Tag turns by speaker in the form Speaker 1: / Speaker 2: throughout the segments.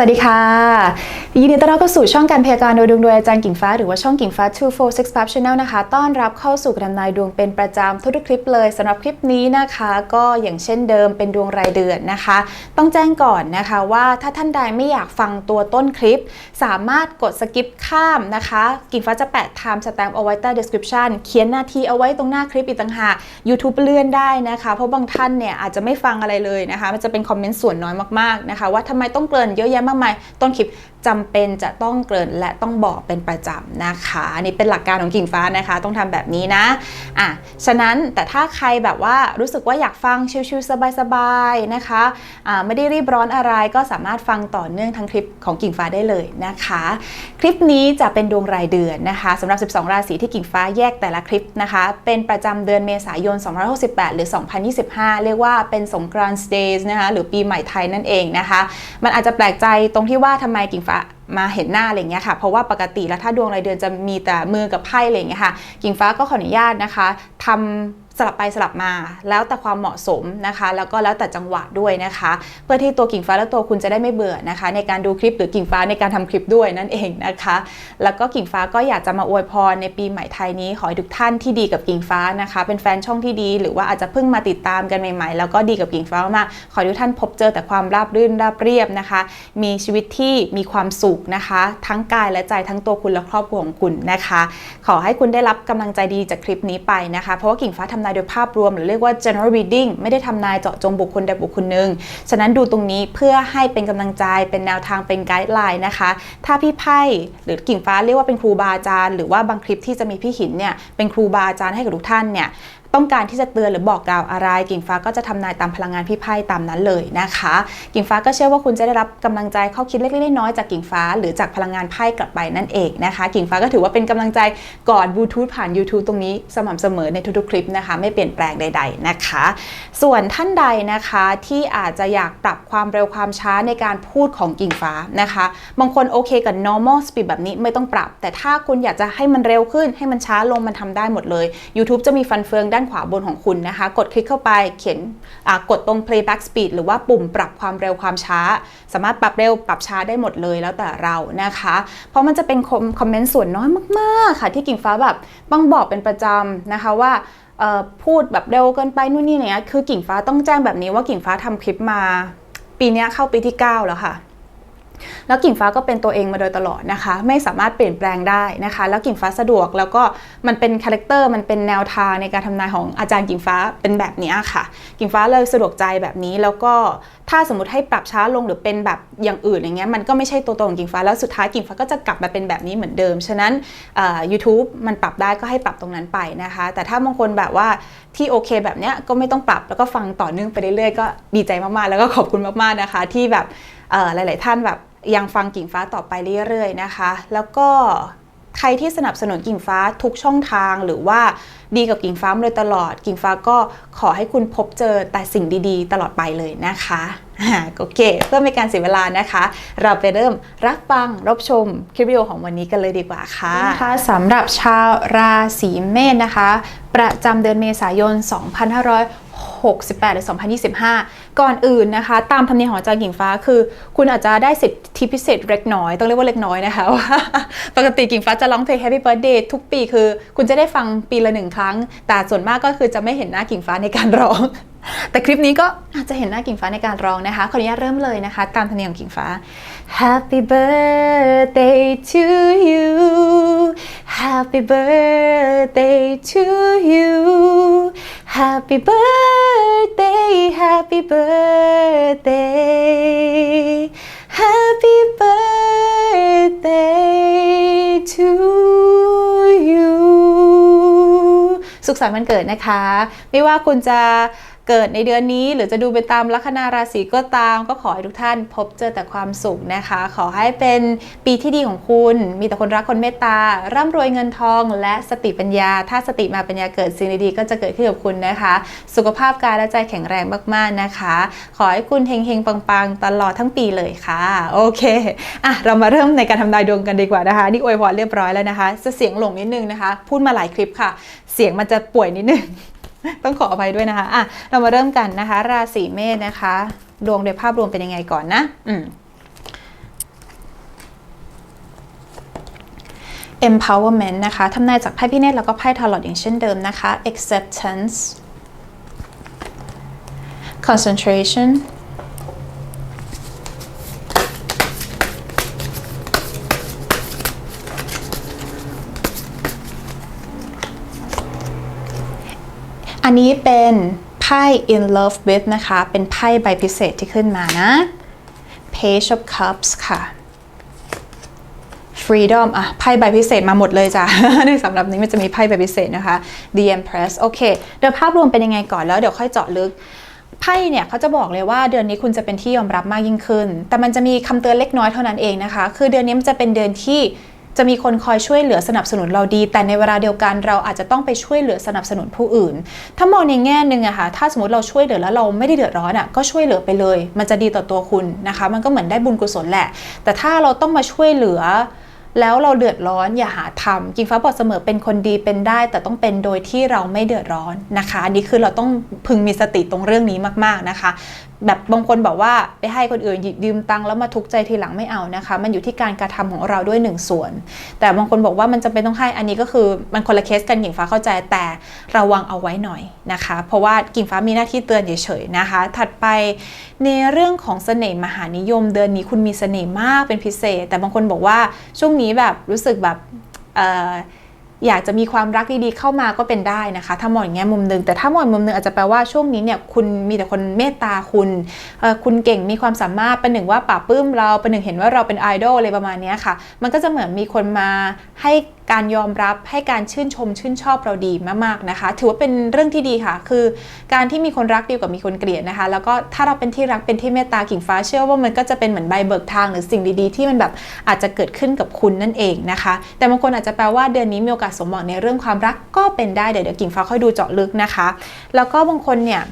Speaker 1: วัสดีค่ะ ยินดีต้อนรับเข้าสู่ช่องการพยากรณ์โดยดวงโดยอาจารย์กิ่งฟ้าหรือว่าช่องกิ่งฟ้า246 Pub Channel นะคะ ต้อนรับเข้าสู่การทำนายดวงเป็นประจำทุกๆคลิปเลยสำหรับคลิปนี้นะคะ ก็อย่างเช่นเดิมเป็นดวงรายเดือนนะคะ ต้องแจ้งก่อนนะคะว่าถ้าท่านใดไม่อยากฟังตัวต้นคลิป สามารถกดสกิปข้ามนะคะ กิ่งฟ้าจะแปะ time stamp เอาไว้ใต้ description เขียนนาทีเอาไว้ตรงหน้าคลิปอีกต่างหาก YouTube เลื่อนได้นะคะ เพราะบางท่านเนี่ยอาจจะไม่ฟังอะไรเลยนะคะ มันจะเป็นคอมเมนต์ส่วนน้อยมากๆนะคะ ว่าทำไมต้องเกริ่นเยอะแยะมากมายต้นคลิปจำเป็นจะต้องเกริ่นและต้องบอกเป็นประจำนะคะอันนี่เป็นหลักการของกิ่งฟ้านะคะ ต้องทำแบบนี้นะอะฉะนั้นแต่ถ้าใครแบบว่ารู้สึกว่าอยากฟังชิลๆสบายๆนะคะอ่าไม่ได้รีบร้อนอะไรก็สามารถฟังต่อเนื่องทั้งคลิปของกิ่งฟ้าได้เลยนะคะ คลิปนี้จะเป็นดวงรายเดือนนะคะสำหรับ 12 ราศีที่กิ่งฟ้าแยกแต่ละคลิปนะคะ เป็นประจำเดือนเมษายน 2568 หรือ 2025 เรียกว่าเป็นสงกรานต์เดย์นะคะหรือปีใหม่ไทยนั่นเองนะคะ มันอาจจะแปลกใจตรงที่ว่าทำไมกิ่งฟ้ามาเห็นหน้าอะไรอย่างเงี้ยค่ะ เพราะว่าปกติแล้วถ้าดวงรายเดือนจะมีแต่มือกับไพ่อะไรอย่างเงี้ยค่ะ กิ่งฟ้าก็ขออนุญาตนะคะทำ สลับไปสลับมาแล้วแต่ความเหมาะสมนะคะ แล้วก็แล้วแต่จังหวะด้วยนะคะ เพื่อที่ตัวกิ่งฟ้าและตัวคุณจะได้ไม่เบื่อนะคะ ในการดูคลิปหรือกิ่งฟ้าในการทำคลิปด้วยนั่นเองนะคะ แล้วก็กิ่งฟ้าก็อยากจะมาอวยพรในปีใหม่ไทยนี้ขอให้ทุกท่านที่ดีกับกิ่งฟ้านะคะ เป็นแฟนช่องที่ดี หรือว่าอาจจะเพิ่งมาติดตามกันใหม่ๆ แล้วก็ดีกับกิ่งฟ้ามากขอให้ทุกท่านพบเจอแต่ความราบรื่นราบเรียบนะคะ มีชีวิตที่มีความสุขนะคะ ทั้งกายและใจทั้งตัวคุณและครอบครัวของคุณนะคะ ขอให้คุณได้รับกำลังใจดีจากคลิปนี้ไปนะคะ เพราะว่ากิ่งฟ้าทำนายโดยภาพรวม หรือเรียกว่า general reading ไม่ได้ทำนายเจาะจงบุคคลใดบุคคลหนึ่ง ฉะนั้นดูตรงนี้เพื่อให้เป็นกำลังใจเป็นแนวทางเป็นไกด์ไลน์นะคะ ถ้าพี่ไพ่หรือกิ่งฟ้าเรียกว่าเป็นครูบาอาจารย์ หรือว่าบางคลิปที่จะมีพี่หินเนี่ยเป็นครูบาอาจารย์ให้กับทุกท่านเนี่ย ต้องการที่จะเตือนหรือบอกกล่าวอะไร กิ่งฟ้าก็จะทำนายตามพลังงานพี่ไพ่ตามนั้นเลยนะคะ กิ่งฟ้าก็เชื่อว่าคุณจะได้รับกำลังใจข้อคิดเล็กๆน้อยๆจากกิ่งฟ้า หรือจากพลังงานไพ่กลับไปนั่นเองนะคะ กิ่งฟ้าก็ถือว่าเป็นกำลังใจก่อนบลูทูธผ่าน YouTube ตรงนี้สม่ำเสมอในทุกๆคลิปนะคะ ไม่เปลี่ยนแปลงใด ๆนะคะ ส่วนท่านใดนะคะที่อาจจะอยากปรับความเร็วความช้าในการพูดของกิ่งฟ้านะคะ บางคนโอเคกับ normal speed แบบนี้ไม่ต้องปรับ แต่ถ้าคุณอยากจะให้มันเร็วขึ้นให้มันช้าลงมันทำได้หมดเลย YouTube จะมีฟันเฟืองด้านขวาบนของคุณนะคะ กดคลิกเข้าไปเขียนกดตรง playback speed หรือว่าปุ่มปรับความเร็วความช้า สามารถปรับเร็วปรับช้าได้หมดเลยแล้วแต่เรานะคะ เพราะมันจะเป็นคอมเมนต์ส่วนน้อยมากๆค่ะ ที่กิ่งฟ้าแบบต้องบอกเป็นประจำนะคะว่าพูดแบบเร็วเกินไปนู่นนี่เนี่ยคือกิ่งฟ้าต้องแจ้งแบบนี้ว่ากิ่งฟ้าทำคลิปมา ปีนี้เข้าปีที่ 9 แล้วค่ะ แล้วกิ่งฟ้าก็เป็นตัวเองมาโดยตลอดนะคะ ไม่สามารถเปลี่ยนแปลงได้นะคะ แล้วกิ่งฟ้าสะดวกแล้วก็มันเป็นคาแรคเตอร์มันเป็นแนวทางในการทำนายของอาจารย์กิ่งฟ้าเป็นแบบนี้ค่ะ กิ่งฟ้าเลยสะดวกใจแบบนี้แล้วก็ถ้าสมมติให้ปรับช้าลงหรือเป็นแบบอย่างอื่นอย่างเงี้ยมันก็ไม่ใช่ตัวตนของกิ่งฟ้าแล้วสุดท้ายกิ่งฟ้าก็จะกลับมาเป็นแบบนี้เหมือนเดิม ฉะนั้นยูทูบมันปรับได้ก็ให้ปรับตรงนั้นไปนะคะ แต่ถ้าบางคนแบบว่าที่โอเคแบบเนี้ยก็ไม่ต้องปรับแล้วก็ฟังต่อเนื่องไปเรื่อยๆก็ดีใจมากๆ แล้วก็ขอบคุณมากๆนะคะ ที่แบบหลาย ๆ ท่านแบบ ยังฟังกิ่งฟ้าต่อไปเรื่อยๆนะคะ แล้วก็ใครที่สนับสนุนกิ่งฟ้าทุกช่องทางหรือว่าดีกับกิ่งฟ้ามาโดยตลอด กิ่งฟ้าก็ขอให้คุณพบเจอแต่สิ่งดีๆ ตลอดไปเลยนะคะโอเค เพื่อไม่การเสียเวลานะคะ เราไปเริ่มรับฟังรับชมคลิปวิดีโอของวันนี้กันเลยดีกว่าค่ะนะคะสำหรับชาวราศีเมษนะคะ ประจำเดือนเมษายน 2500 2568 หรือ 2025 ก่อนอื่นนะคะ ตามธรรมเนียมของอาจารย์หญิงฟ้าคือ คุณอาจจะได้สิทธิพิเศษเล็กน้อย ต้องเรียกว่าเล็กน้อยนะคะว่าปกติกิ่งฟ้าจะร้องเพลง Happy Birthday ทุกปีคือ คุณจะได้ฟังปีละหนึ่งครั้ง แต่ส่วนมากก็คือจะไม่เห็นหน้ากิ่งฟ้าในการร้อง แต่คลิปนี้ก็อาจจะเห็นหน้ากิ่งฟ้าในการร้องนะคะ ขออนุญาตเริ่มเลยนะคะ ตามธรรมเนียมของกิ่งฟ้า Happy birthday to you Happy birthday to you Happy birthday Happy birthday Happy birthday to you สุขสันต์วันเกิดนะคะ ไม่ว่าคุณจะเกิดในเดือนนี้หรือจะดูไปตามลัคนาราศีก็ตาม ก็ขอให้ทุกท่านพบเจอแต่ความสุขนะคะ ขอให้เป็นปีที่ดีของคุณ มีแต่คนรักคนเมตตา ร่ำรวยเงินทองและสติปัญญา ถ้าสติมาปัญญาเกิดสิ่งดีๆก็จะเกิดขึ้นกับคุณนะคะ สุขภาพกายและใจแข็งแรงมากๆนะคะ ขอให้คุณเฮงๆปังๆ ตลอดทั้งปีเลยค่ะ โอเคอะเรามาเริ่มในการทำนายดวงกันดีกว่านะคะ นี่อวยพรเรียบร้อยแล้วนะคะ จะเสียงหลงนิดนึงนะคะ พูดมาหลายคลิปค่ะ เสียงมันจะป่วยนิดนึง ต้องขออภัยด้วยนะคะอะเรามาเริ่มกันนะคะ ราศีเมษนะคะ ดวงโดยภาพรวมเป็นยังไงก่อนนะ อืม empowerment นะคะทำนายจากไพ่พี่เนตแล้วก็ไพ่ทาร์ลอตอย่างเช่นเดิมนะคะ acceptance concentration อันนี้เป็นไพ่ in love with นะคะ เป็นไพ่ใบพิเศษที่ขึ้นมานะ page of cups ค่ะ freedom อะ ไพ่ใบพิเศษมาหมดเลยจ้ะ ในสำหรับนี้มันจะมีไพ่ใบพิเศษนะคะ the empress โอเคเดี๋ยวภาพรวมเป็นยังไงก่อนแล้วเดี๋ยวค่อยเจาะลึกไพ่เนี่ยเขาจะบอกเลยว่าเดือนนี้คุณจะเป็นที่ยอมรับมากยิ่งขึ้น แต่มันจะมีคำเตือนเล็กน้อยเท่านั้นเองนะคะ คือเดือนนี้มันจะเป็นเดือนที่ จะมีคนคอยช่วยเหลือสนับสนุนเราดี แต่ในเวลาเดียวกันเราอาจจะต้องไปช่วยเหลือสนับสนุนผู้อื่น ถ้ามองในแง่หนึ่งอะค่ะถ้าสมมติเราช่วยเหลือแล้วเราไม่ได้เดือดร้อนอะก็ช่วยเหลือไปเลย มันจะดีต่อตัวคุณนะคะ มันก็เหมือนได้บุญกุศลแหละ แต่ถ้าเราต้องมาช่วยเหลือแล้วเราเดือดร้อนอย่าหาทำกิงฟ้าบอกเสมอเป็นคนดีเป็นได้ แต่ต้องเป็นโดยที่เราไม่เดือดร้อนนะคะ อันนี้คือเราต้องพึงมีสติตรงเรื่องนี้มากๆนะคะ แบบบางคนบอกว่าไปให้คนอื่นหยิบยืมตังค์แล้วมาทุกใจทีหลังไม่เอานะคะ มันอยู่ที่การกระทำของเราด้วยหนึ่งส่วน แต่บางคนบอกว่ามันจะเป็นต้องให้อันนี้ก็คือมันคนละเคสกันกิ่งฟ้าเข้าใจแต่ระวังเอาไว้หน่อยนะคะ เพราะว่ากิ่งฟ้ามีหน้าที่เตือนเฉยๆนะคะ ถัดไปในเรื่องของเสน่ห์มหานิยม เดือนนี้คุณมีเสน่ห์มากเป็นพิเศษ แต่บางคนบอกว่าช่วงนี้แบบรู้สึกแบบเอ่อ อยากจะมีความรักดีๆเข้ามาก็เป็นได้นะคะ ถ้ามองอย่างเง่มุมหนึ่งแต่ถ้ามองมุมหนึ่งอาจจะแปลว่าช่วงนี้เนี่ยคุณมีแต่คนเมตตาคุณคุณเก่งมีความสามารถเป็นหนึ่งว่าป่าปื้มเราเป็นหนึ่งเห็นว่าเราเป็นไอดอลอะไรประมาณนี้ค่ะ มันก็จะเหมือนมีคนมาให้การยอมรับให้การชื่นชมชื่นชอบเราดีมากๆนะคะ ถือว่าเป็นเรื่องที่ดีค่ะ คือการที่มีคนรักดีกว่ามีคนเกลียดนะคะ แล้วก็ถ้าเราเป็นที่รักเป็นที่เมตตากิ่งฟ้าเชื่อว่ามันก็จะเป็นเหมือนใบเบิกทางหรือสิ่งดีๆ ที่มันแบบอาจจะเกิดขึ้นกับคุณนั่นเองนะคะ แต่บางคนอาจจะแปลว่าเดือนนี้มีโอกาสสมหวังในเรื่องความรักก็เป็นได้เดี๋ยวเดี๋ยวกิ่งฟ้าค่อยดูเจาะลึกนะคะ แล้วก็บางคนเนี่ย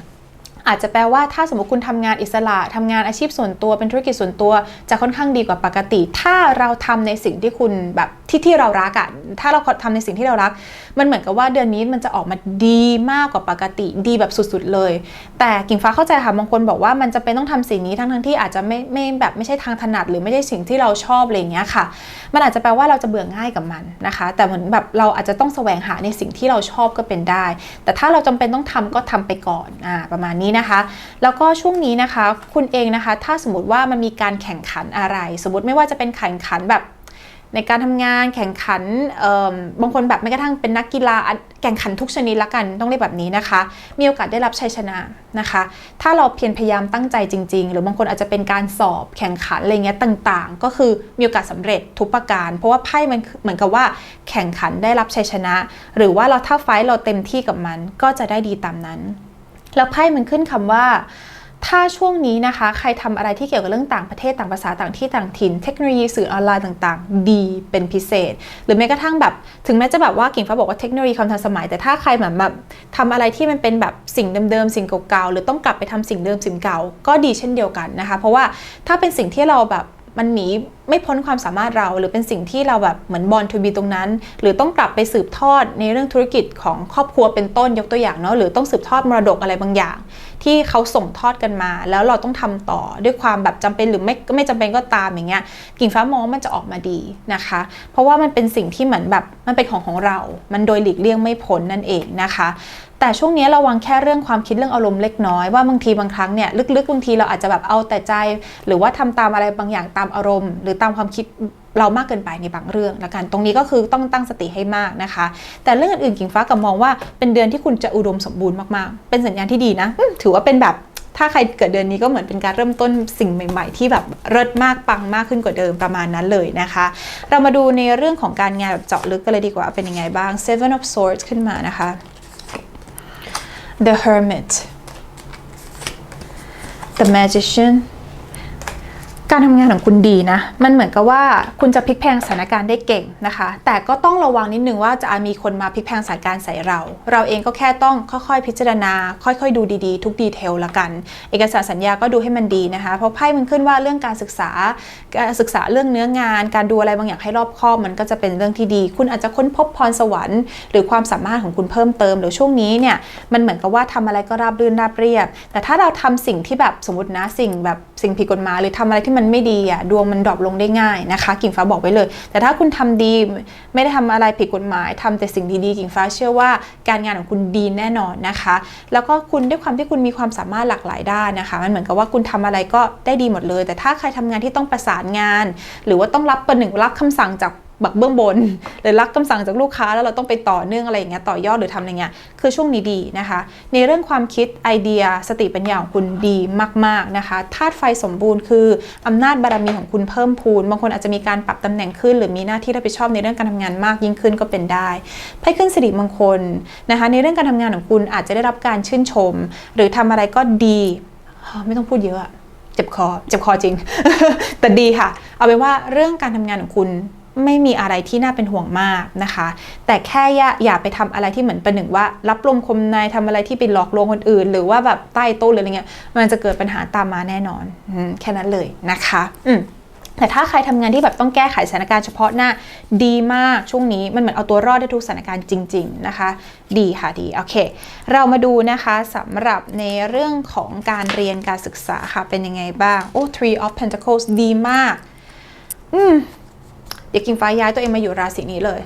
Speaker 1: อาจจะแปลว่าถ้าสมมติคุณทำงานอิสระทำงานอาชีพส่วนตัวเป็นธุรกิจส่วนตัว จะค่อนข้างดีกว่าปกติ ถ้าเราทำในสิ่งที่คุณแบบที่ที่เรารักอะถ้าเราทำในสิ่งที่เรารัก มันเหมือนกับว่าเดือนนี้มันจะออกมาดีมากกว่าปกติ ดีแบบสุดๆเลย แต่กิ่งฟ้าเข้าใจค่ะบางคนบอกว่ามันจะเป็นต้องทำสิ่งนี้ทั้งทั้งๆที่อาจจะไม่ไม่แบบไม่ใช่ทางถนัด หรือไม่ใช่สิ่งที่เราชอบอะไรอย่างเงี้ยค่ะ มันอาจจะแปลว่าเราจะเบื่อง่ายกับมันนะคะ แต่เหมือนแบบเราอาจจะต้องแสวงหาในสิ่งที่เราชอบก็เป็นได้ แต่ถ้าเราจำเป็นต้องทำก็ทำไปก่อนอ่าประมาณนี้นะคะ แล้วก็ช่วงนี้นะคะ คุณเองนะคะ ถ้าสมมติว่ามันมีการแข่งขันอะไร สมมติไม่ว่าจะเป็นแข่งขันแบบในการทำงานแข่งขันบางคนแบบแม้กระทั่งเป็นนักกีฬาแข่งขันทุกชนิดละกันต้องเรียกแบบนี้นะคะ มีโอกาสได้รับชัยชนะนะคะ ถ้าเราเพียรพยายามตั้งใจจริง ๆ หรือบางคนอาจจะเป็นการสอบแข่งขันอะไรเงี้ยต่างๆ ก็คือมีโอกาสสำเร็จทุกประการ เพราะว่าไพ่มันเหมือนกับว่าแข่งขันได้รับชัยชนะ หรือว่าเราถ้าไฟเราเต็มที่กับมันก็จะได้ดีตามนั้น แล้วไพ่มันขึ้นคำว่า ถ้าช่วงนี้นะคะ ใครทำอะไรที่เกี่ยวกับเรื่องต่างประเทศต่างภาษาต่างที่ต่างถิ่น เทคโนโลยีสื่อออนไลน์ต่างๆ ดีเป็นพิเศษ หรือแม้กระทั่งแบบ ถึงแม้จะแบบว่ากิ่งฟ้าบอกว่าเทคโนโลยีความทันสมัย แต่ถ้าใครเหมือนแบบทำอะไรที่มันเป็นแบบสิ่งเดิมๆสิ่งเก่าๆหรือต้องกลับไปทำสิ่งเดิมสิ่งเก่าก็ดีเช่นเดียวกันนะคะ เพราะว่าถ้าเป็นสิ่งที่เราแบบ มันหนีไม่พ้นความสามารถเรา หรือเป็นสิ่งที่เราแบบเหมือนบอลทูบีตรงนั้น หรือต้องกลับไปสืบทอดในเรื่องธุรกิจของครอบครัวเป็นต้นยกตัวอย่างเนาะหรือต้องสืบทอดมรดกอะไรบางอย่างที่เขาส่งทอดกันมา แล้วเราต้องทำต่อด้วยความแบบจำเป็นหรือไม่ไม่จำเป็นก็ตามอย่างเงี้ยกิ่งฟ้ามองว่ามันจะออกมาดีนะคะ เพราะว่ามันเป็นสิ่งที่เหมือนแบบมันเป็นของของเรา มันโดยหลีกเลี่ยงไม่พ้นนั่นเองนะคะแต่ช่วงนี้ระวังแค่เรื่องความคิดเรื่องอารมณ์เล็กน้อยว่าบางทีบางครั้งเนี่ยลึกๆบางทีเราอาจจะแบบเอาแต่ใจ หรือว่าทำตามอะไรบางอย่างตามอารมณ์ หรือตามความคิดเรามากเกินไปในบางเรื่องละกัน ตรงนี้ก็คือต้องตั้งสติให้มากนะคะ แต่เรื่องอื่นๆกิ่งฟ้ากับมองว่าเป็นเดือนที่คุณจะอุดมสมบูรณ์มากๆ เป็นสัญญาณที่ดีนะ ถือว่าเป็นแบบถ้าใครเกิดเดือนนี้ก็เหมือนเป็นการเริ่มต้นสิ่งใหม่ ๆ ที่แบบเลิศมากปังมากขึ้นกว่าเดิมประมาณนั้นเลยนะคะ เรามาดูในเรื่องของการงานแบบเจาะลึกกันเลยดีกว่าเป็นยังไงบ้าง Seven of Swords ขึ้นมานะคะ The Hermit The Magician การทำงานของคุณดีนะ มันเหมือนกับว่าคุณจะพลิกแพงสถานการณ์ได้เก่งนะคะ แต่ก็ต้องระวังนิดนึงว่าจะมีคนมาพลิกแพงสถานการณ์ใส่เรา เราเองก็แค่ต้องค่อยๆ พิจารณา ค่อยๆ ดูดีๆ ทุกดีเทลละกัน เอกสารสัญญาก็ดูให้มันดีนะคะ เพราะไพ่มันขึ้นว่าเรื่องการศึกษา การศึกษาเรื่องเนื้องาน การดูอะไรบางอย่างให้รอบคอบมันก็จะเป็นเรื่องที่ดี คุณอาจจะค้นพบพรสวรรค์ หรือความสามารถของคุณเพิ่มเติมหรือช่วงนี้เนี่ย มันเหมือนกับว่าทำอะไรก็ราบรื่นราบเรียบ แต่ถ้าเราทำสิ่งที่แบบสมมตินะสิ่งแบบสิ่งผิดกฎหมายหรือทำอะไรที่มันไม่ดีอะดวงมันดรอปลงได้ง่ายนะคะ กิ่งฟ้าบอกไว้เลย แต่ถ้าคุณทำดีไม่ได้ทำอะไรผิดกฎหมายทำแต่สิ่งดีๆกิ่งฟ้าเชื่อว่าการงานของคุณดีแน่นอนนะคะ แล้วก็คุณด้วยความที่คุณมีความสามารถหลากหลายด้านนะคะ มันเหมือนกับว่าคุณทำอะไรก็ได้ดีหมดเลย แต่ถ้าใครทำงานที่ต้องประสานงาน หรือว่าต้องรับประหนึ่งรับคำสั่งจาก บักเบื้องบนหรือรับคำสั่งจากลูกค้าแล้วเราต้องไปต่อเนื่องอะไรอย่างเงี้ยต่อยอดหรือทำอะไรเงี้ยคือช่วงนี้ดีนะคะ ในเรื่องความคิดไอเดียสติปัญญาของคุณดีมากๆนะคะธาตุไฟสมบูรณ์คืออำนาจบารมีของคุณเพิ่มพูน บางคนอาจจะมีการปรับตำแหน่งขึ้น หรือมีหน้าที่รับผิดชอบในเรื่องการทำงานมากยิ่งขึ้นก็เป็นได้ไพ่ขึ้นสิริมงคลนะคะ ในเรื่องการทำงานของคุณอาจจะได้รับการชื่นชม หรือทำอะไรก็ดีไม่ต้องพูดเยอะอะเจ็บคอเจ็บคอจริง แต่ดีค่ะ เอาเป็นว่าเรื่องการทำงานของคุณ ไม่มีอะไรที่น่าเป็นห่วงมากนะคะ แต่แค่อย่าอย่าไปทำอะไรที่เหมือนประหนึ่งว่า รับลมคมในทำอะไรที่ไปหลอกลวงคนอื่น หรือว่าแบบใต้โต๊ะหรืออะไรเงี้ยมันจะเกิดปัญหาตามมาแน่นอนอแค่นั้นเลยนะคะอืแต่ถ้าใครทำงานที่แบบต้องแก้ไขสถานการณ์เฉพาะหน้าดีมากช่วงนี้มันเหมือนเอาตัวรอดได้ทุกสถานการณ์จริง ๆนะคะ ดีค่ะดีโอเค เรามาดูนะคะสำหรับในเรื่องของการเรียนการศึกษาค่ะเป็นยังไงบ้าง โอ้ three of pentacles ดีมาก อืม เดี๋ยวกิงฟ้าย้ายตัวเองมาอยู่ราศีนี้เลย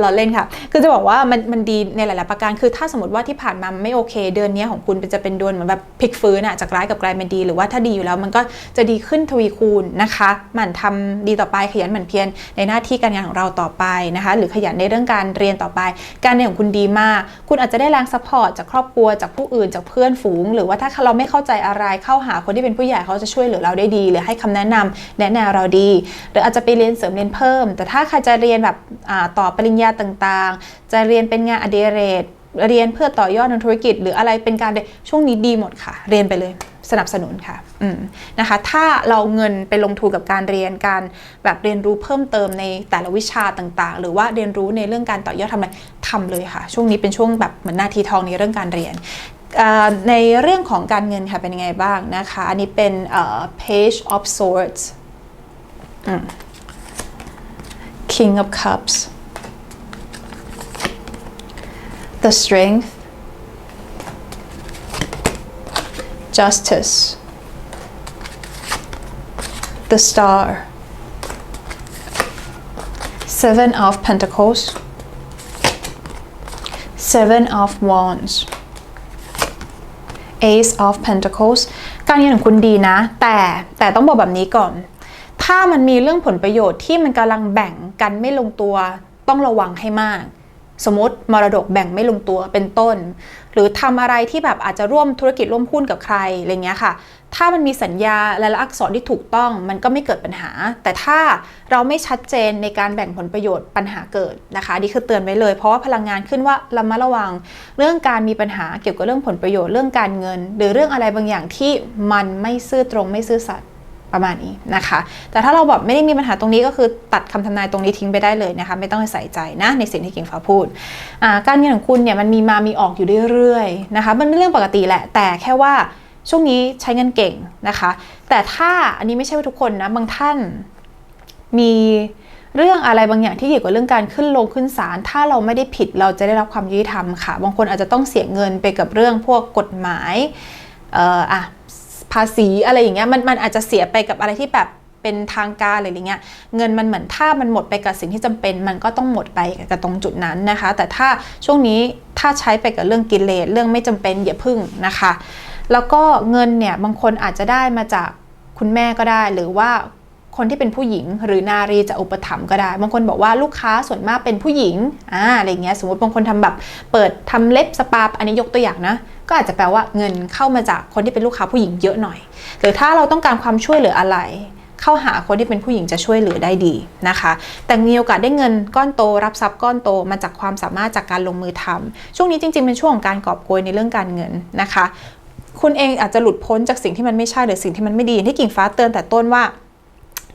Speaker 1: เราเล่นค่ะ คือจะบอกว่ามันมันดีในหลาย ๆ ประการคือถ้าสมมติว่าที่ผ่านมาไม่โอเค เดือนนี้ของคุณจะเป็นเดือนเหมือนแบบพลิกฟื้นอะจากร้ายกับกลายเป็นดี หรือว่าถ้าดีอยู่แล้วมันก็จะดีขึ้นทวีคูณนะคะหมั่นทำดีต่อไปขยันหมั่นเพียรในหน้าที่การงานของเราต่อไปนะคะ หรือขยันในเรื่องการเรียนต่อไป การเรียนของคุณดีมาก คุณอาจจะได้แรงซัพพอร์ตจากครอบครัวจากผู้อื่นจากเพื่อนฝูง หรือว่าถ้าเราไม่เข้าใจอะไรเข้าหาคนที่เป็นผู้ใหญ่เขาจะช่วยเหลือเราได้ดี หรือให้คำแนะนำแนะแนวเราดี หรืออาจจะไปเรียนเสริมเรียนเพิ่ม แต่ถ้าใครจะเรียนแบบต่อปริญญาต่างจะเรียนเป็นงานอดิเรกเรียนเพื่อต่อยอดในธุรกิจ หรืออะไรเป็นการช่วงนี้ดีหมดค่ะ เรียนไปเลยสนับสนุนค่ะนะคะ ถ้าเราเงินไปลงทุนกับการเรียนการแบบเรียนรู้เพิ่มเติมในแต่ละวิชาต่างๆ หรือว่าเรียนรู้ในเรื่องการต่อยอดทำอะไรทำเลยค่ะ ช่วงนี้เป็นช่วงแบบเหมือนนาทีทองในเรื่องการเรียนในเรื่องของการเงินค่ะเป็นยังไงบ้างนะคะ อันนี้เป็น page of swords king of cups the strength justice the star seven of pentacles seven of wands Ace of Pentacles การเงินของคุณดีนะ แต่แต่ต้องบอกแบบนี้ก่อน ถ้ามันมีเรื่องผลประโยชน์ที่มันกำลังแบ่งกันไม่ลงตัว ต้องระวังให้มาก สมมติมรดกแบ่งไม่ลงตัวเป็นต้น หรือทำอะไรที่แบบอาจจะร่วมธุรกิจร่วมหุ้นกับใครอะไรเงี้ยค่ะ ถ้ามันมีสัญญาและอักษรที่ถูกต้องมันก็ไม่เกิดปัญหา แต่ถ้าเราไม่ชัดเจนในการแบ่งผลประโยชน์ปัญหาเกิดนะคะนี่คือเตือนไว้เลย เพราะว่าพลังงานขึ้นว่าเรามาระวัง เรื่องการมีปัญหาเกี่ยวกับเรื่องผลประโยชน์เรื่องการเงิน หรือเรื่องอะไรบางอย่างที่มันไม่ซื่อตรงไม่ซื่อสัตย์ ประมาณนี้นะคะ แต่ถ้าเราแบบไม่ได้มีปัญหาตรงนี้ก็คือตัดคำทำนายตรงนี้ทิ้งไปได้เลยนะคะ ไม่ต้องใส่ใจนะในสิ่งที่กิ่งฟ้าพูด การเงินของคุณเนี่ยมันมีมามีออกอยู่เรื่อยๆนะคะ มันเป็นเรื่องปกติแหละ แต่แค่ว่าช่วงนี้ใช้เงินเก่งนะคะ แต่ถ้าอันนี้ไม่ใช่ว่าทุกคนนะ บางท่านมีเรื่องอะไรบางอย่างที่เกี่ยวกับเรื่องการขึ้นลงขึ้นศาลถ้าเราไม่ได้ผิดเราจะได้รับความยุติธรรมค่ะ บางคนอาจจะต้องเสียเงินไปกับเรื่องพวกกฎหมายเอ่ออะ ภาษีอะไรอย่างเงี้ยมันมันอาจจะเสียไปกับอะไรที่แบบเป็นทางการอะไรอย่างเงี้ยเงินมันเหมือนถ้ามันหมดไปกับสิ่งที่จำเป็น มันก็ต้องหมดไปกับตรงจุดนั้นนะคะ แต่ถ้าช่วงนี้ถ้าใช้ไปกับเรื่องกิเลสเรื่องไม่จำเป็นอย่าพึ่งนะคะ แล้วก็เงินเนี่ยบางคนอาจจะได้มาจากคุณแม่ก็ได้หรือว่า คนที่เป็นผู้หญิง หรือนารีจะอุปถัมภ์ก็ได้ บางคนบอกว่าลูกค้าส่วนมากเป็นผู้หญิงอ่าอะไรเงี้ยสมมติบางคนทำแบบเปิดทำเล็บสปาอันนี้ยกตัวอย่างนะก็อาจจะแปลว่าเงินเข้ามาจากคนที่เป็นลูกค้าผู้หญิงเยอะหน่อย หรือถ้าเราต้องการความช่วยเหลืออะไร เข้าหาคนที่เป็นผู้หญิงจะช่วยเหลือได้ดีนะคะ แต่มีโอกาสได้เงินก้อนโต รับทรัพย์ก้อนโตมาจากความสามารถจากการลงมือทำช่วงนี้จริงๆเป็นช่วงของการกอบโกยในเรื่องการเงินนะคะ คุณเองอาจจะหลุดพ้นจากสิ่งที่มันไม่ใช่หรือสิ่งที่มันไม่ดีที่กิ่งฟ้าเตือนแต่ต้นว่า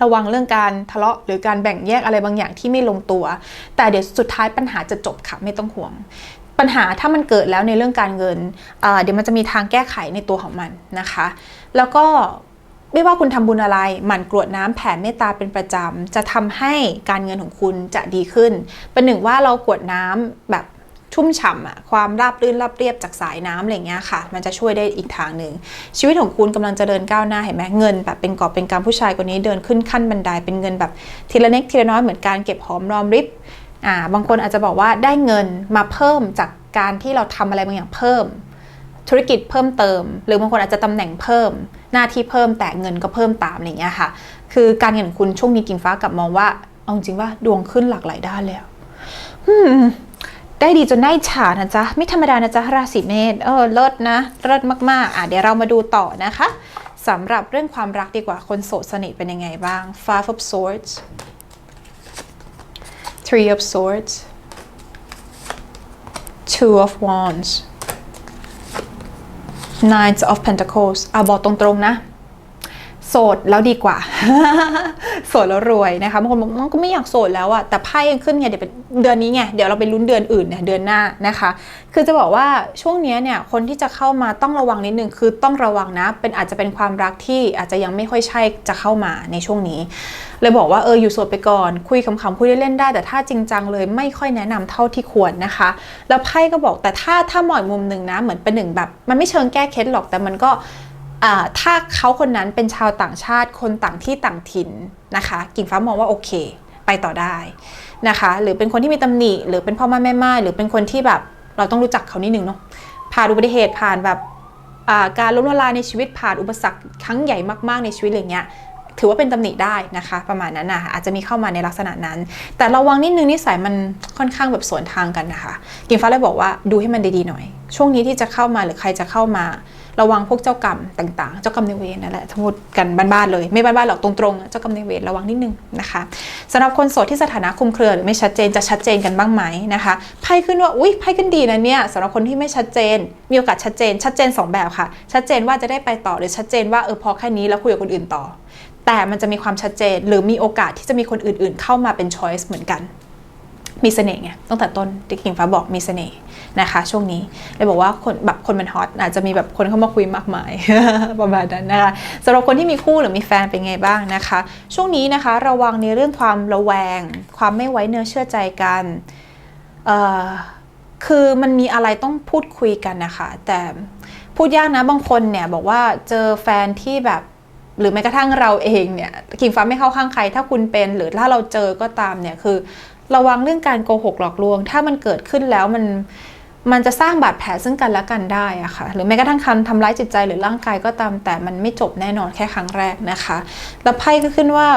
Speaker 1: ระวังเรื่องการทะเลาะหรือการแบ่งแยกอะไรบางอย่างที่ไม่ลงตัว แต่เดี๋ยวสุดท้ายปัญหาจะจบค่ะไม่ต้องห่วง ปัญหาถ้ามันเกิดแล้วในเรื่องการเงินเดี๋ยวมันจะมีทางแก้ไขในตัวของมันนะคะ แล้วก็ไม่ว่าคุณทำบุญอะไร หมั่นกรวดน้ำแผ่เมตตาเป็นประจำจะทำให้การเงินของคุณจะดีขึ้น เป็นหนึ่งว่าเรากรวดน้ำแบบ ชุ่มฉ่ำอะความราบรื่นราบเรียบจากสายน้ำอะไรเงี้ยค่ะ มันจะช่วยได้อีกทางหนึ่ง ชีวิตของคุณกำลังจะเดินก้าวหน้าเห็นไหมเงินแบบเป็นกอบเป็นกำผู้ชายคนนี้เดินขึ้นขั้นบันไดเป็นเงินแบบทีละเล็กทีละน้อยเหมือนการเก็บหอมรอมริบอ่าบางคนอาจจะบอกว่าได้เงินมาเพิ่มจากการที่เราทำอะไรบางอย่างเพิ่ม ธุรกิจเพิ่มเติม หรือบางคนอาจจะตำแหน่งเพิ่ม หน้าที่เพิ่มแต่เงินก็เพิ่มตามอะไรเงี้ยค่ะ คือการเงินของคุณช่วงนี้กิ่งฟ้ากลับมองว่าเอาจริงว่าดวงขึ้นหลากหลายด้านเลยอืม ได้ดีจนได้ฉานะจ๊ะ ไม่ธรรมดานะจ๊ะ ราศีเมษเออเลิศนะเลิศมากๆ อะเดี๋ยวเรามาดูต่อนะคะสำหรับเรื่องความรักดีกว่าคนโสดสนิทเป็นยังไงบ้าง Five of Swords Three of Swords Two of Wands Nine of Pentacles เอาบอกตรงๆนะ สดแล้วดีกว่า โสดแล้วรวยนะคะบางคนบอกมันก็ไม่อยากโสดแล้วอะแต่ไพ่ยังขึ้นไงเดี๋ยวเป็นเดือนนี้ไงเดี๋ยวเราไปลุ้นเดือนอื่นเนี่ยเดือนหน้านะคะ คือจะบอกว่าช่วงนี้เนี่ยคนที่จะเข้ามาต้องระวังนิดนึงคือต้องระวังนะเป็นอาจจะเป็นความรักที่อาจจะยังไม่ค่อยใช่จะเข้ามาในช่วงนี้ เลยบอกว่าเอออยู่โสดไปก่อน คุยขำๆคุยเล่นๆได้ แต่ถ้าจริงจังเลยไม่ค่อยแนะนำเท่าที่ควรนะคะ แล้วไพ่ก็บอกแต่ถ้าถ้ามองมุมหนึ่งนะเหมือนเป็นหนึ่งแบบ มันไม่เชิงแก้เคล็ดหรอกแต่มันก็ ถ้าเขาคนนั้นเป็นชาวต่างชาติคนต่างที่ต่างถิ่นนะคะ กิ่งฟ้ามองว่าโอเค ไปต่อได้นะคะ หรือเป็นคนที่มีตำหนิ หรือเป็นพ่อแม่แม่ไม้หรือเป็นคนที่แบบเราต้องรู้จักเขานิดนึงเนาะผ่านอุบัติเหตุผ่านแบบการล้มละลายในชีวิตผ่านอุปสรรคครั้งใหญ่มากๆในชีวิตอะไรเงี้ยถือว่าเป็นตำหนิได้นะคะ ประมาณนั้นนะอาจจะมีเข้ามาในลักษณะนั้น แต่ระวังนิดนึงนิสัยมันค่อนข้างแบบสวนทางกันนะคะ กิ่งฟ้าเลยบอกว่าดูให้มันดีๆหน่อย ช่วงนี้ที่จะเข้ามาหรือใครจะเข้ามาระวังพวกเจ้ากรรมต่างๆ เจ้ากรรมนเวรนั่นแหละทั้งหมดกันบ้านๆเลย ไม่บ้านๆหรอกตรงๆ เจ้ากรรมนเวรระวังนิดนึงนะคะสำหรับคนโสดที่สถานะคลุมเครือหรือไม่ชัดเจนจะชัดเจนกันบ้างไหมนะคะไพ่ขึ้นว่าอุ้ยไพ่ขึ้นดีนะเนี่ยสำหรับคนที่ไม่ชัดเจน มีโอกาสชัดเจน ชัดเจนสองแบบค่ะ ชัดเจนว่าจะได้ไปต่อหรือชัดเจนว่าเออพอแค่นี้แล้วคุยกับคนอื่นต่อ แต่มันจะมีความชัดเจนหรือมีโอกาสที่จะมีคนอื่น ๆ เข้ามาเป็นช้อยส์เหมือนกัน มีเสน่ห์ไงตั้งแต่ต้นที่กิ่งฟ้าบอกมีเสน่ห์นะคะ ช่วงนี้เลยบอกว่าคนแบบคนมันฮอตอาจจะมีแบบคนเข้ามาคุยมากมายประมาณนั้นนะคะสำหรับคนที่มีคู่หรือมีแฟนเป็นไงบ้างนะคะ ช่วงนี้นะคะ ระวังในเรื่องความระแวง ความไม่ไว้เนื้อเชื่อใจกันคือมันมีอะไรต้องพูดคุยกันนะคะแต่พูดยากนะบางคนเนี่ยบอกว่าเจอแฟนที่แบบหรือแม้กระทั่งเราเองเนี่ยกิ่งฟ้าไม่เข้าข้างใคร ถ้าคุณเป็น หรือถ้าเราเจอก็ตามเนี่ยคือ ระวังเรื่องการโกหกหลอกลวง ถ้ามันเกิดขึ้นแล้วมันมันจะสร้างบาดแผลซึ่งกันและกันได้อะค่ะ หรือแม้กระทั่งคำทำร้ายจิตใจหรือร่างกายก็ตาม แต่มันไม่จบแน่นอนแค่ครั้งแรกนะคะ แล้วไพ่ก็ขึ้นว่า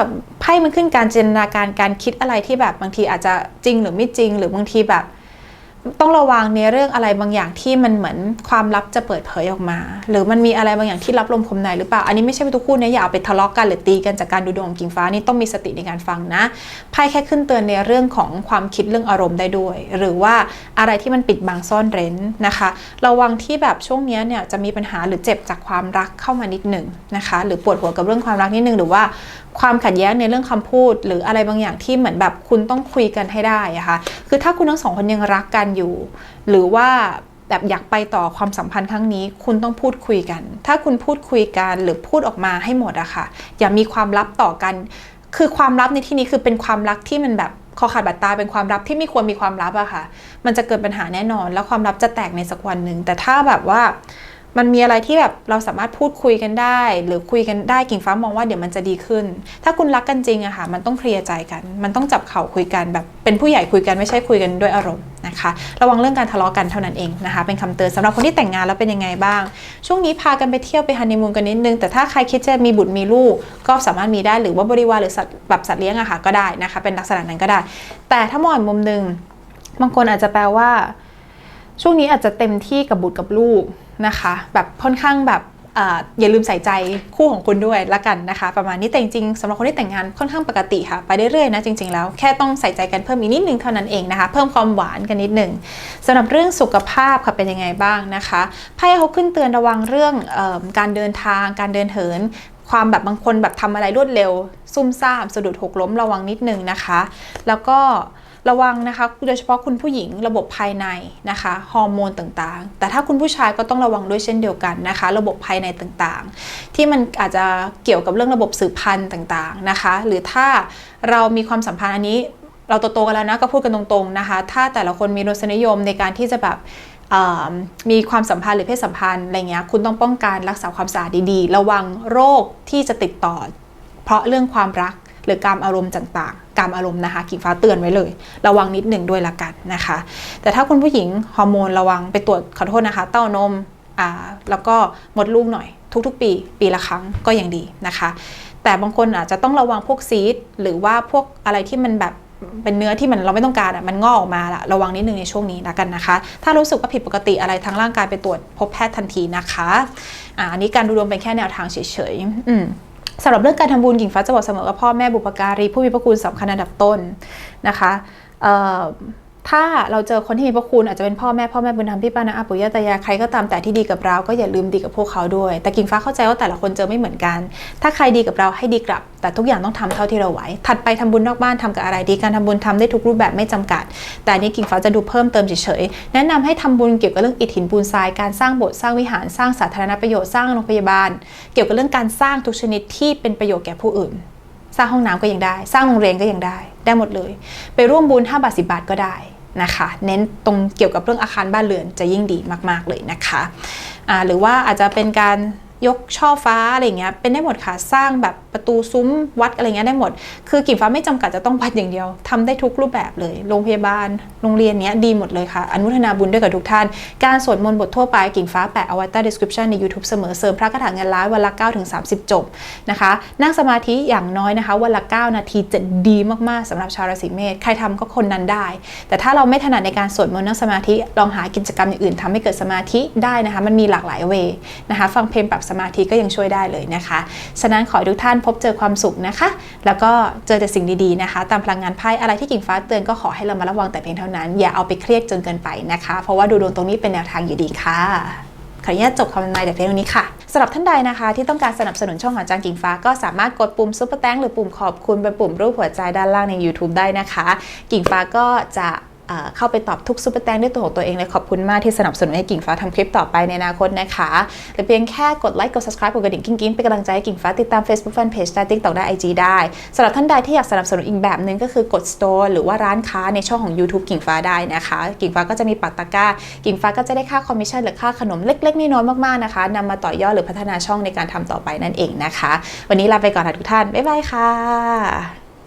Speaker 1: ไพ่มันขึ้นการจินตนาการการคิดอะไรที่แบบบางทีอาจจะจริงหรือไม่จริง หรือบางทีแบบ ต้องระวังในเรื่องอะไรบางอย่างที่มันเหมือนความลับจะเปิดเผยออกมา หรือมันมีอะไรบางอย่างที่รับลมคมในหรือเปล่า อันนี้ไม่ใช่เป็นทุกคู่นะอย่าเอาไปทะเลาะกันหรือตีกันจากการดูดวงของกิ่งฟ้านี่ต้องมีสติในการฟังนะไพ่แค่ขึ้นเตือนในเรื่องของความคิดเรื่องอารมณ์ได้ด้วย หรือว่าอะไรที่มันปิดบังซ่อนเร้นนะคะ ระวังที่แบบช่วงนี้เนี่ยจะมีปัญหาหรือเจ็บจากความรักเข้ามานิดหนึ่งนะคะ หรือปวดหัวกับเรื่องความรักนิดหนึ่งหรือว่าความขัดแย้งในเรื่องคำพูด หรืออะไรบางอย่างที่เหมือนแบบคุณต้องคุยกันให้ได้อะคะ่ะคือถ้าคุณทั้งสองคนยังรักกันอยู่ หรือว่าแบบอยากไปต่อความสัมพันธ์ครั้งนี้ คุณต้องพูดคุยกัน ถ้าคุณพูดคุยกันหรือพูดออกมาให้หมดอะค่ะ อย่ามีความลับต่อกัน คือความลับในที่นี้คือเป็นความรักที่มันแบบคอขาดบาดตาเป็นความลับที่ไม่ควรมีความลับอะค่ะ มันจะเกิดปัญหาแน่นอน แล้วความลับจะแตกในสักวันหนึ่งแต่ถ้าแบบว่า มันมีอะไรที่แบบเราสามารถพูดคุยกันได้ หรือคุยกันได้กิ่งฟ้ามองว่าเดี๋ยวมันจะดีขึ้น ถ้าคุณรักกันจริงอะค่ะ มันต้องเคลียร์ใจกัน มันต้องจับเข่าคุยกันแบบเป็นผู้ใหญ่คุยกันไม่ใช่คุยกันด้วยอารมณ์นะคะ ระวังเรื่องการทะเลาะกันเท่านั้นเองนะคะ เป็นคำเตือนสำหรับคนที่แต่งงานแล้วเป็นยังไงบ้าง ช่วงนี้พากันไปเที่ยวไปฮันนีมูนกันนิดนึง แต่ถ้าใครคิดจะมีบุตรมีลูก ก็สามารถมีได้หรือว่าบริวารหรือสัตว์แบบสัตว์เลี้ยงอะค่ะก็ได้นะคะ เป็นลักษณะนั้นก็ได้ แต่ถ้ามองอีกมุมหนึ่งบางคนอาจจะแปลว่า ช่วงนี้อาจจะเต็มที่กับบุตรกับลูก นะคะ แบบค่อนข้างแบบออย่าลืมใส่ใจคู่ของคุณด้วยละกันนะคะ ประมาณนี้แต่จริงๆสำหรับคนที่แต่งงานค่อนข้างปกติค่ะ ไปเรื่อยๆนะจริง ๆ แล้วแค่ต้องใส่ใจกันเพิ่มอีกนิดนึงเท่านั้นเองนะคะ เพิ่มความหวานกันนิดนึงสำหรับเรื่องสุขภาพค่ะเป็นยังไงบ้างนะคะไพ่เขาขึ้นเตือนระวังเรื่องออการเดินทาง การเดินเหิน ความแบบบางคนแบบทำอะไรรวดเร็ว ซุ่มซ่ามสะดุดหกล้มระวังนิดนึงนะคะ แล้วก็ ระวังนะคะโดยเฉพาะคุณผู้หญิงระบบภายในนะคะฮอร์โมนต่างๆ แต่ถ้าคุณผู้ชายก็ต้องระวังด้วยเช่นเดียวกันนะคะ ระบบภายในต่างๆ ที่มันอาจจะเกี่ยวกับเรื่องระบบสืบพันธุ์ต่างๆนะคะ หรือถ้าเรามีความสัมพันธ์อันนี้ เราโตๆกันแล้วนะก็พูดกันตรงๆนะคะ ถ้าแต่ละคนมีรสนิยมในการที่จะแบบมีความสัมพันธ์หรือเพศสัมพันธ์อะไรเงี้ยคุณต้องป้องกันรักษาความสะอาดดีๆ ระวังโรคที่จะติดต่อ เพราะเรื่องความรัก หรือการอารมณ์ต่างๆ การอารมณ์นะคะกิ่งฟ้าเตือนไว้เลย ระวังนิดหนึ่งด้วยละกันนะคะ แต่ถ้าคุณผู้หญิงฮอร์โมนระวังไปตรวจขอโทษนะคะ เต้านมอ่าแล้วก็มดลูกหน่อย ทุกๆ ปี ปีละครั้งก็ยังดีนะคะ แต่บางคนอาจจะต้องระวังพวกซีดหรือว่าพวกอะไรที่มันแบบเป็นเนื้อที่มันเราไม่ต้องการอะมันงอกออกมาละระวังนิดนึงในช่วงนี้ละกันนะคะ ถ้ารู้สึกว่าผิดปกติอะไรทางร่างกายไปตรวจพบแพทย์ทันทีนะคะอ่าอันนี้การดูดวงเป็นแค่แนวทางเฉยๆอืม สำหรับเรื่องการทำบุญกิ่งฟ้าจะบอกเสมอว่าพ่อแม่บุปการีผู้มีพระคุณสำคัญอันดับต้นนะคะ ถ้าเราเจอคนที่มีพระคุณอาจจะเป็นพ่อแม่พ่อแม่บุญธรรมพี่ป้านาอาปุย่าตายาใครก็ตามแต่ที่ดีกับเราก็อย่าลืมดีกับพวกเขาด้วย แต่กิ่งฟ้าเข้าใจว่าแต่ละคนเจอไม่เหมือนกัน ถ้าใครดีกับเราให้ดีกลับ แต่ทุกอย่างต้องทำเท่าที่เราไหวถัดไปทำบุญนอกบ้านทำกับอะไรดีการทำบุญทำได้ทุกรูปแบบไม่จำกัด แต่นี้กิ่งฟ้าจะดูเพิ่มเติมเฉยๆแนะนำให้ทำบุญเกี่ยวกับเรื่องอิฐหินปูนทรายการสร้างโบสถ์สร้างวิหารสร้างสาธารณประโยชน์สร้างโรงพยาบาล เกี่ยวกับเรื่องการสร้างทุกชนิดที่เป็นประโยชน์แก่ผู้อื่นสร้างห้องน้ำก็ยังได้ สร้างโรงเรียนก็ยังได้ ได้หมดเลย ไปร่วมบุญ5บาท10บาทก็ได้ นะคะ เน้นตรงเกี่ยวกับเรื่องอาคารบ้านเรือนจะยิ่งดีมาก ๆ เลยนะคะะหรือว่าอาจจะเป็นการ ยกช่อฟ้าอะไรเงี้ยเป็นได้หมดค่ะสร้างแบบประตูซุ้มวัดอะไรเงี้ยได้หมด คือกิ่งฟ้าไม่จำกัดจะต้องวัดอย่างเดียวทำได้ทุกรูปแบบเลยโรงพยาบาลโรงเรียนเนี้ยดีหมดเลยค่ะ อนุทนาบุญด้วยกับทุกท่าน การสวดมนต์บททั่วไปกิ่งฟ้าแปะเอาไว้ใต้ description ใน YouTube เสมอเสริมพระคาถาเงินล้านวันละ9ถึง30 จบนะคะนั่งสมาธิอย่างน้อยนะคะวันละ 9 นาทีจะดีมากๆสำหรับชาวราศีเมษใครทำก็คนนั้นได้ แต่ถ้าเราไม่ถนัดในการสวดมนต์นั่งสมาธิลองหากิจกรรมอย่างอื่นทำให้เกิดสมาธิได้นะคะ มันมีหลากหลายเวนะคะ ฟังเพลงปรับสมาธิก็ยังช่วยได้เลยนะคะ ฉะนั้นขอให้ทุกท่านพบเจอความสุขนะคะ แล้วก็เจอแต่สิ่งดีๆนะคะ ตามพลังงานไพ่อะไรที่กิ่งฟ้าเตือนก็ขอให้เรามาระวังแต่เพียงเท่านั้น อย่าเอาไปเครียดจนเกินไปนะคะ เพราะว่าดูดวงตรงนี้เป็นแนวทางอยู่ดีค่ะขออนุญาตจบคำบรรยายแต่เพียงเท่านี้ค่ะสำหรับท่านใดนะคะ ที่ต้องการสนับสนุนช่องของจางกิ่งฟ้าก็สามารถกดปุ่มซุปเปอร์แตงหรือปุ่มขอบคุณเป็นปุ่มรูปหัวใจด้านล่างใน YouTube ได้นะคะ กิ่งฟ้าก็จะ เข้าไปตอบทุกซุปเปอร์แตงด้วยตัวของตัวเองเลยขอบคุณมากที่สนับสนุนให้กิ่งฟ้าทำคลิปต่อไปในอนาคตนะคะหรือเพียงแค่กดไลค์กด subscribe กดกระดิ่งกิ้งๆเป็นกำลังใจให้กิ่งฟ้าติดตาม Facebook Fanpage ได้ TikTok ได้ IG ได้สำหรับท่านใดที่อยากสนับสนุนอีกแบบหนึ่งก็คือกด store หรือว่าร้านค้าในช่องของ YouTube กิ่งฟ้าได้นะคะ กิ่งฟ้าก็จะมีปักตะกร้า กิ่งฟ้าก็จะได้ค่าคอมมิชชั่นหรือค่าขนมเล็กๆน้อยๆมากๆนะคะนำมาต่อยอดหรือพัฒนาช่องในการทำต่อไปนั่นเองนะคะ วันนี้ลาไปก่อนค่ะทุกท่านบ๊ายบายค่ะ